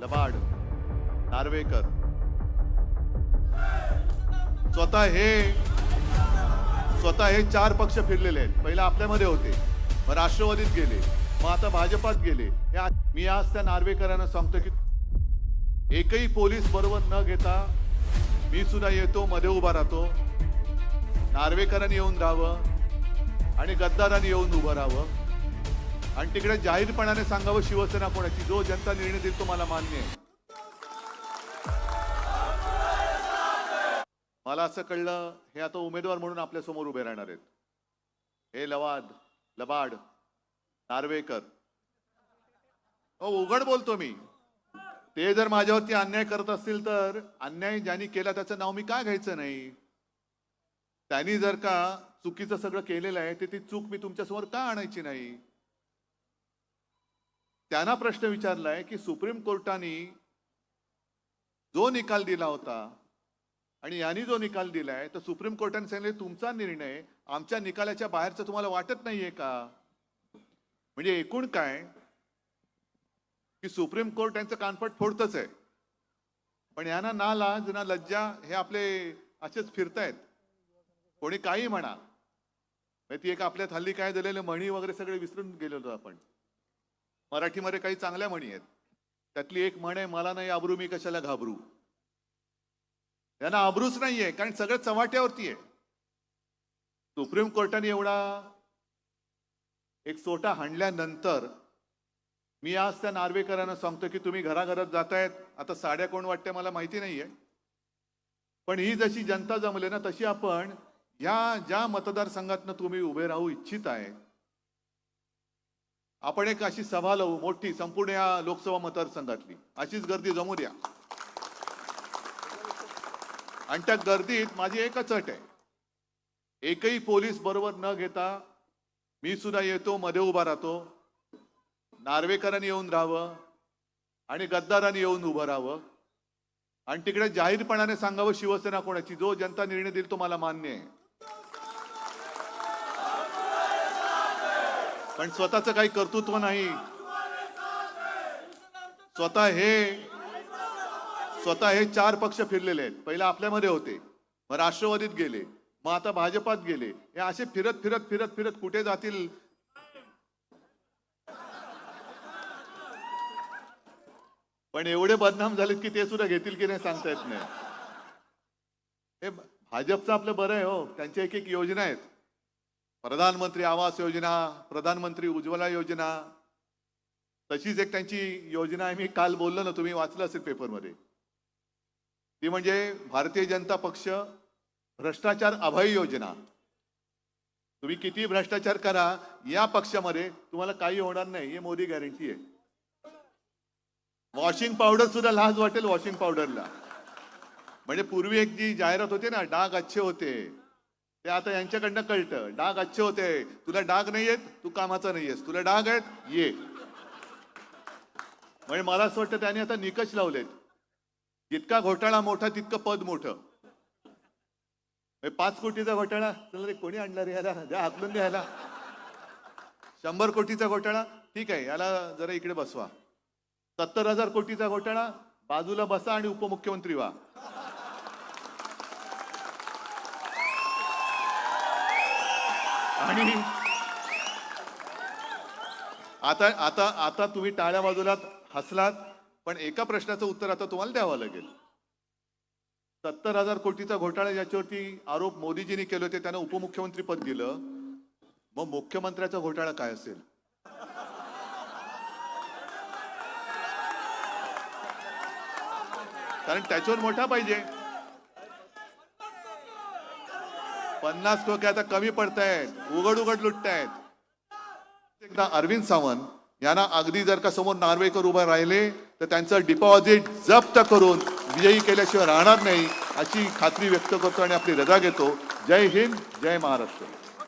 लबाड नार्वेकर. स्वतः हे स्वतः हे चार पक्ष फिरलेले आहेत. पहिला आपल्यामध्ये होते मग राष्ट्रवादीत गेले मग आता भाजपात गेले. हे मी आज त्या नार्वेकरांना सांगतो की एकही पोलीस बरोबर न घेता मी सुद्धा येतो मध्ये उभा राहतो. नार्वेकरांनी येऊन राहावं आणि गद्दारांनी येऊन उभं राहावं. आणि तिकडे जाहीरपणाने सांगावं शिवसेना कोणाची जो जनता निर्णय देईल तो मला मान्य आहे. मला असं कळलं हे आता उमेदवार म्हणून आपल्यासमोर उभे राहणार आहेत. हे लवाद लबाड नार्वेकर. हो उघड बोलतो मी. ते जर माझ्यावरती अन्याय करत असतील तर अन्याय ज्यांनी केला त्याचं नाव मी का घ्यायचं नाही? त्यांनी जर का चुकीचं सगळं केलेलं आहे ते ती चूक मी तुमच्यासमोर का आणायची नाही? त्यांना प्रश्न विचारलाय की सुप्रीम कोर्टाने जो निकाल दिला होता आणि यांनी जो निकाल दिलाय तर सुप्रीम कोर्टाने सांगितले तुमचा निर्णय आमच्या निकालाच्या बाहेरचं तुम्हाला वाटत नाहीये का? म्हणजे एकूण काय? की सुप्रीम कोर्ट यांचं कानपट फोडतच आहे. पण यांना ना लाज ना लज्जा हे आपले असेच फिरतायत. कोणी काही म्हणा. म्हणजे ती एक आपल्यात हल्ली काय झालेलं म्हणी वगैरे सगळे विसरून गेलेलो आपण. मराठीमध्ये काही चांगल्या म्हणी आहेत. त्यातली एक म्हण आहे मला नाही आबरू मी कशाला घाबरू? यांना आबरूच नाहीये कारण सगळं चव्हाट्यावरती आहे. सुप्रीम कोर्टाने एवढा एक सोटा हाणल्यानंतर मी आज त्या नार्वेकरांना सांगतो की तुम्ही घराघरात जातायत आता साड्या कोण वाटते मला माहिती नाहीये. पण ही जशी जनता जमले ना तशी आपण या ज्या मतदारसंघातनं तुम्ही उभे राहू इच्छित आहे आपण एक अशी सभा लावू मोठी संपूर्ण या लोकसभा मतदारसंघातली. अशीच गर्दी जमू द्या. आणि त्या गर्दीत माझी एकच अट आहे. एकही पोलीस बरोबर न घेता मी सुद्धा येतो मध्ये उभा राहतो. नार्वेकरांनी येऊन राहावं आणि गद्दारांनी येऊन उभं राहावं. आणि तिकडे जाहीरपणाने सांगावं शिवसेना कोणाची जो जनता निर्णय देईल तो मला मान्य आहे. पण स्वतःचं काही कर्तृत्व नाही. स्वतः हे स्वतः हे चार पक्ष फिरलेले आहेत. पहिला आपल्यामध्ये होते मग राष्ट्रवादीत गेले मग आता भाजपात गेले. हे असे फिरत फिरत फिरत फिरत कुठे जातील? पण एवढे बदनाम झालेत की ते सुद्धा घेतील की नाही सांगता येत नाही. हे भाजपचं आपलं बरं आहे हो. त्यांच्या एक एक योजना आहेत. प्रधानमंत्री आवास योजना प्रधानमंत्री उज्ज्वला योजना तशीच एक त्यांची योजना आहे मी काल बोललो ना तुम्ही वाचलं असेल पेपरमध्ये. ती म्हणजे भारतीय जनता पक्ष भ्रष्टाचार अभय योजना. तुम्ही किती भ्रष्टाचार करा या पक्षामध्ये तुम्हाला काही होणार नाही हे मोदी गॅरंटी आहे. वॉशिंग पावडर सुद्धा लाज वाटेल वॉशिंग पावडरला म्हणजे पूर्वी एक जी जाहिरात होते ना डाग अच्छे होते. ते आता यांच्याकडनं कळतं. डाग अच्छे होते. तुला डाग नाही येत तू कामाचा नाही आहेस. तुला डाग आहेत ये. म्हणजे मला असं वाटतं त्याने आता निकष लावलेत. जितका घोटाळा मोठा तितकं पद मोठं. पाच कोटीचा घोटाळा? चला रे कोणी आणला रे याला? द्या हाकलून द्या याला. शंभर कोटीचा घोटाळा? ठीक आहे याला जरा इकडे बसवा. सत्तर हजार कोटीचा घोटाळा? बाजूला बसा आणि उपमुख्यमंत्री व्हा. आणि आता आता आता तुम्ही टाळ्या बाजूला हसलात पण एका प्रश्नाचं उत्तर आता तुम्हाला द्यावं लागेल. सत्तर हजार कोटीचा घोटाळा ज्याच्यावरती आरोप मोदीजींनी केले होते त्यांना उपमुख्यमंत्री पद दिलं. मग मुख्यमंत्र्याचा घोटाळा काय असेल? कारण त्याच्यावर मोठा पाहिजे. पन्नास टोके आता कमी पडतायत उघड उघड लुटतायत. एकदा अरविंद सावंत यांना अगदी जर का समोर नार्वेकर उभे राहिले तर त्यांचं डिपॉझिट जप्त करून विजयी केल्याशिवाय राहणार नाही अशी खात्री व्यक्त करतो आणि आपली रजा घेतो. जय हिंद जय महाराष्ट्र.